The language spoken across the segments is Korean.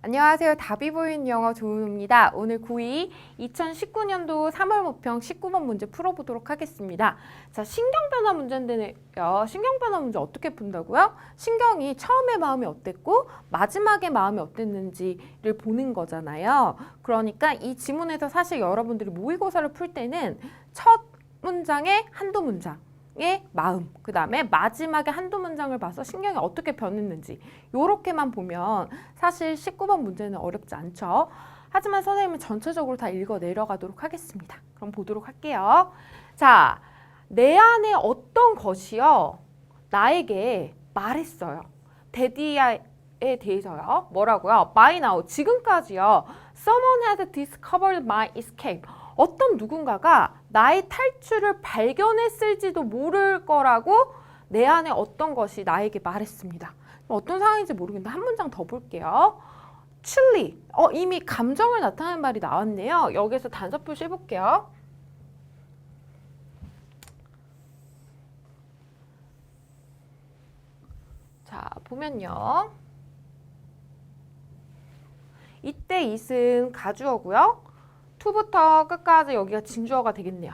안녕하세요. 답이 보이는 영어 조은우입니다. 오늘 고2 2019년도 3월 모평 19번 문제 풀어보도록 하겠습니다. 자, 신경변화 문제인데요. 신경변화 문제 어떻게 푼다고요? 신경이 처음에 마음이 어땠고 마지막에 마음이 어땠는지를 보는 거잖아요. 그러니까 이 지문에서 사실 여러분들이 모의고사를 풀 때는 첫 문장에 한두 문장 의 마음, 그 다음에 마지막에 한두 문장을 봐서 신경이 어떻게 변했는지 요렇게만 보면 사실 19번 문제는 어렵지 않죠. 하지만 선생님은 전체적으로 다 읽어 내려가도록 하겠습니다. 그럼 보도록 할게요. 자, 내 안에 어떤 것이요 나에게 말했어요. 데디아에 대해서요. 뭐라고요? By now, 지금까지요. Someone had discovered my escape. 어떤 누군가가 나의 탈출을 발견했을지도 모를 거라고 내 안에 어떤 것이 나에게 말했습니다. 어떤 상황인지 모르겠는데 한 문장 더 볼게요. chilly. 어, 이미 감정을 나타내는 말이 나왔네요. 여기서 단서 표시 해볼게요. 자, 보면요. 이때 it은 가주어고요. To부터 끝까지 여기가 진주어가 되겠네요.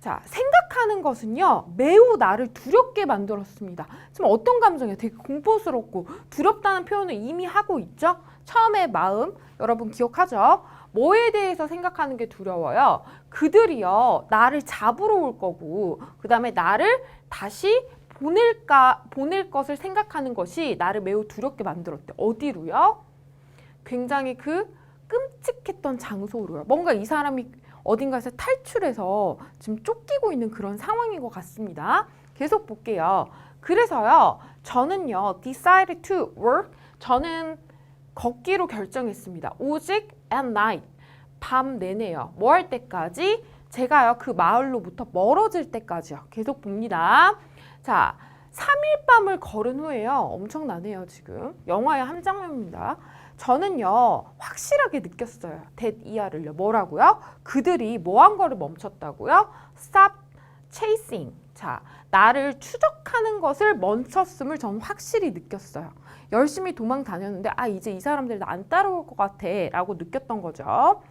자, 생각하는 것은요, 매우 나를 두렵게 만들었습니다. 지금 어떤 감정이에요? 되게 공포스럽고 두렵다는 표현을 이미 하고 있죠? 처음에 마음, 여러분 기억하죠? 뭐에 대해서 생각하는 게 두려워요? 그들이요, 나를 잡으러 올 거고, 그 다음에 나를 다시 보낼까, 보낼 것을 생각하는 것이 나를 매우 두렵게 만들었대. 어디로요? 굉장히 그 끔찍했던 장소로요. 뭔가 이 사람이 어딘가에서 탈출해서 지금 쫓기고 있는 그런 상황인 것 같습니다. 계속 볼게요. 그래서요, 저는요, decided to work. 저는 걷기로 결정했습니다. 오직 at night. 밤 내내요. 뭐 할 때까지? 제가요, 그 마을로부터 멀어질 때까지요. 계속 봅니다. 자, 3일 밤을 걸은 후에요. 엄청나네요, 지금. 영화의 한 장면입니다. 저는요 확실하게 느꼈어요. that 이하를요. 뭐라고요? 그들이 뭐 한 거를 멈췄다고요? stop chasing. 자, 나를 추적하는 것을 멈췄음을 저는 확실히 느꼈어요. 열심히 도망 다녔는데 아 이제 이 사람들 안 따라올 것 같아라고 느꼈던 거죠.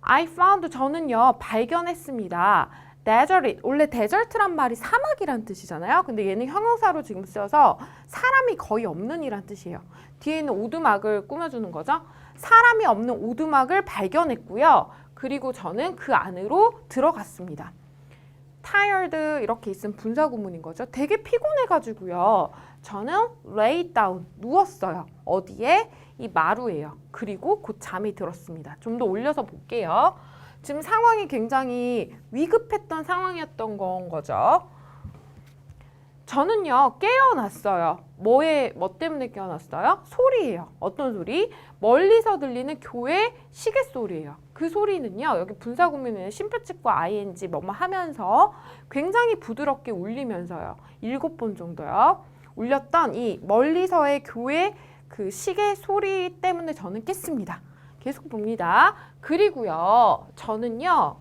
I found 저는요 발견했습니다. Desert 원래 desert란 말이 사막이란 뜻이잖아요. 근데 얘는 형용사로 지금 쓰여서 사람이 거의 없는 이란 뜻이에요. 뒤에 있는 오두막을 꾸며주는 거죠. 사람이 없는 오두막을 발견했고요. 그리고 저는 그 안으로 들어갔습니다. tired 이렇게 있으면 분사 구문인 거죠. 되게 피곤해가지고요. 저는 lay down 누웠어요. 어디에? 이 마루예요. 그리고 곧 잠이 들었습니다. 좀 더 올려서 볼게요. 지금 상황이 굉장히 위급했던 상황이었던 건 거죠. 저는요 깨어났어요. 뭐에 뭐 때문에 깨어났어요? 소리예요. 어떤 소리? 멀리서 들리는 교회 시계 소리예요. 그 소리는요 여기 분사 구문에는 심표칙과 ing 뭐뭐 하면서 굉장히 부드럽게 울리면서요 일곱 번 정도요 울렸던 이 멀리서의 교회 그 시계 소리 때문에 저는 깼습니다. 계속 봅니다. 그리고요 저는요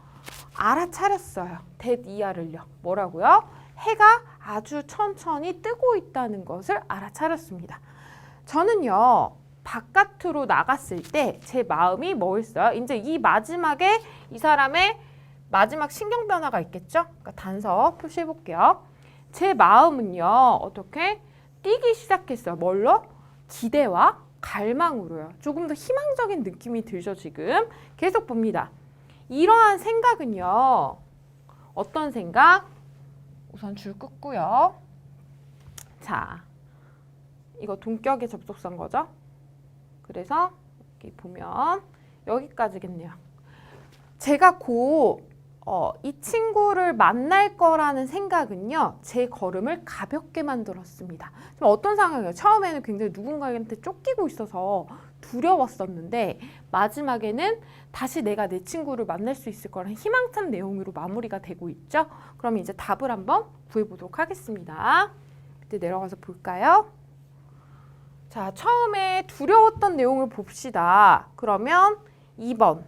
알아차렸어요. 대 이하를요. 뭐라고요? 해가 아주 천천히 뜨고 있다는 것을 알아차렸습니다. 저는요, 바깥으로 나갔을 때 제 마음이 뭐였어요? 이제 이 마지막에 이 사람의 마지막 신경 변화가 있겠죠? 그러니까 단서 표시해 볼게요. 제 마음은요, 어떻게? 뛰기 시작했어요. 뭘로? 기대와 갈망으로요. 조금 더 희망적인 느낌이 들죠, 지금. 계속 봅니다. 이러한 생각은요, 어떤 생각? 우선 줄 끄고요. 자, 이거 동격의 접속사인 거죠? 그래서 여기 보면 여기까지겠네요. 제가 곧 어, 이 친구를 만날 거라는 생각은요, 제 걸음을 가볍게 만들었습니다. 좀 어떤 상황이에요? 처음에는 굉장히 누군가한테 쫓기고 있어서 두려웠었는데, 마지막에는 다시 내가 내 친구를 만날 수 있을 거라는 희망찬 내용으로 마무리가 되고 있죠? 그럼 이제 답을 한번 구해보도록 하겠습니다. 그때 내려가서 볼까요? 자, 처음에 두려웠던 내용을 봅시다. 그러면 2번.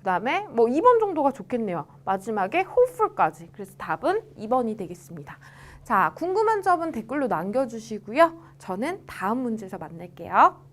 그 다음에 뭐 2번 정도가 좋겠네요. 마지막에 hopeful까지. 그래서 답은 2번이 되겠습니다. 자, 궁금한 점은 댓글로 남겨주시고요. 저는 다음 문제에서 만날게요.